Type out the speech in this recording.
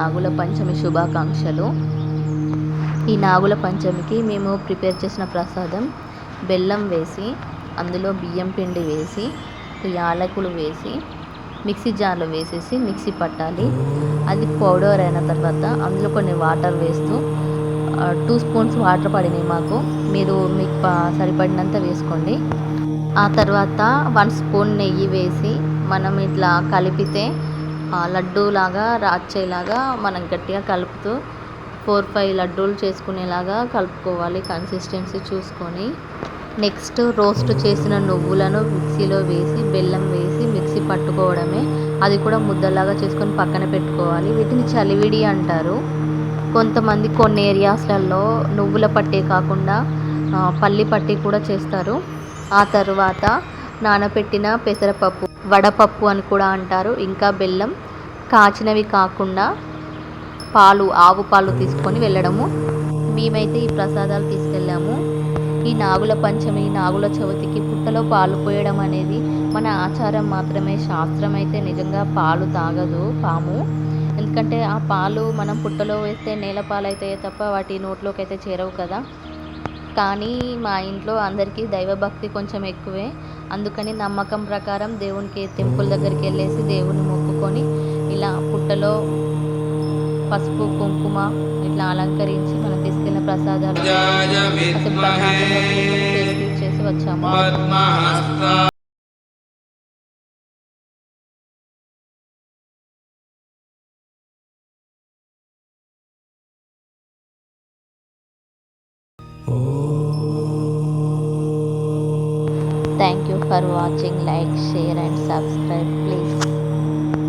నాగుల పంచమి శుభాకాంక్షలు. ఈ నాగుల పంచమికి మేము ప్రిపేర్ చేసిన ప్రసాదం బెల్లం వేసి అందులో బియ్యం పిండి వేసి యాలకులు వేసి మిక్సీ జార్లో వేసేసి మిక్సీ పట్టాలి. అది పౌడర్ అయిన తర్వాత అందులో కొన్ని వాటర్ వేస్తూ టూ స్పూన్స్ వాటర్ పడినాయి మాకు. మీరు మీకు సరిపడినంత వేసుకోండి. ఆ తర్వాత వన్ స్పూన్ నెయ్యి వేసి మనం ఇట్లా కలిపితే లడ్డూలాగా రాచేలాగా మనం గట్టిగా కలుపుతూ ఫోర్ ఫైవ్ లడ్డూలు చేసుకునేలాగా కలుపుకోవాలి కన్సిస్టెన్సీ చూసుకొని. నెక్స్ట్ రోస్ట్ చేసిన నువ్వులను మిక్సీలో వేసి బెల్లం వేసి మిక్సీ పట్టుకోవడమే. అది కూడా ముద్దలాగా చేసుకొని పక్కన పెట్టుకోవాలి. వీటిని చలివిడి అంటారు. కొంతమంది కొన్ని ఏరియాస్లలో నువ్వుల పట్టీ కాకుండా పల్లి పట్టీ కూడా చేస్తారు. ఆ తర్వాత నానబెట్టిన పెసరపప్పు వడపప్పు అని కూడా అంటారు. ఇంకా బెల్లం కాచినవి కాకుండా పాలు ఆవు పాలు తీసుకొని వెళ్ళడము. మేమైతే ఈ ప్రసాదాలు తీసుకెళ్ళాము. ఈ నాగుల పంచమి నాగుల చవితికి పుట్టలో పాలు పోయడం అనేది మన ఆచారం మాత్రమే. శాస్త్రం అయితే నిజంగా పాలు తాగదు పాము. ఎందుకంటే ఆ పాలు మనం పుట్టలో వేస్తే నేల పాలు అయితే తప్ప వాటి నోట్లోకి అయితే చేరవు కదా. కానీ మా ఇంట్లో అందరికీ దైవభక్తి కొంచెం ఎక్కువే. అందుకని నమ్మకం ప్రకారం దేవునికి టెంపుల్ దగ్గరికి వెళ్ళేసి దేవుని మొక్కుకొని ఇలా పుట్టలో పసుపు కుంకుమ ఇట్లా అలంకరించి మనం తీసుకెళ్ళిన ప్రసాదాలు సేవ తీర్చేసి వచ్చాము. Thank you for watching. Like, share and subscribe. Please